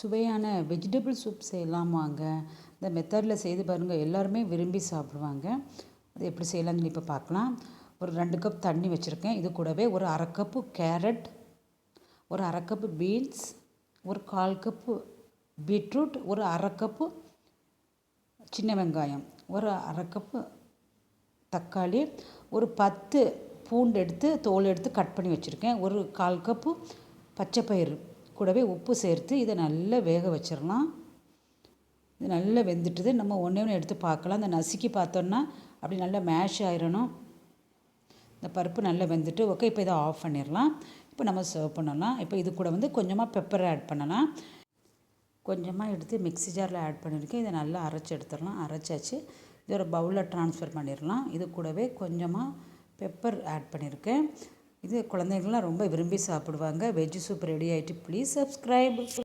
சுவையான vegetable soup செய்யலாம் வாங்க இந்த மெத்தடில் செய்து பாருங்கள் எல்லாருமே விரும்பி சாப்பிடுவாங்க. அது எப்படி செய்யலாம்னு சொல்லி இப்போ பார்க்கலாம். ஒரு ரெண்டு கப் தண்ணி வச்சுருக்கேன். இது கூடவே ஒரு அரை கப்பு கேரட் ஒரு அரை கப்பு பீன்ஸ் ஒரு கால் கப்பு பீட்ரூட் ஒரு அரை கப்பு சின்ன வெங்காயம் ஒரு அரை கப்பு தக்காளி ஒரு பத்து பூண்டு எடுத்து தோல் எடுத்து கட் பண்ணி வச்சுருக்கேன். ஒரு கால் கப்பு பச்சை பயிறு கூடவே உப்பு சேர்த்து இதை நல்லா வேக வச்சிடலாம். இது நல்லா வெந்துட்டுது. நம்ம ஒன்றே ஒன்று எடுத்து பார்க்கலாம். இந்த நசுக்கி பார்த்தோன்னா அப்படி நல்லா மேஷ் ஆயிடணும் இந்த பருப்பு நல்லா வெந்துட்டு ஓகே இப்போ இதை ஆஃப் பண்ணிடலாம். இப்போ நம்ம சர்வ் பண்ணலாம். இப்போ இது கூட வந்து கொஞ்சமாக பெப்பர் ஆட் பண்ணலாம். கொஞ்சமாக எடுத்து மிக்ஸி ஜாரில் ஆட் பண்ணியிருக்கேன் இதை நல்லா அரைச்சி எடுத்துடலாம். அரைச்சாச்சு. இது ஒரு பவுலில் ட்ரான்ஸ்ஃபர் பண்ணிடலாம். இது கூடவே கொஞ்சமாக பெப்பர் ஆட் பண்ணியிருக்கேன் இது குழந்தைங்கள்லாம் ரொம்ப விரும்பி சாப்பிடுவாங்க. வெஜ் சூப் ரெடி ஆகிட்டு ப்ளீஸ் சப்ஸ்கிரைப்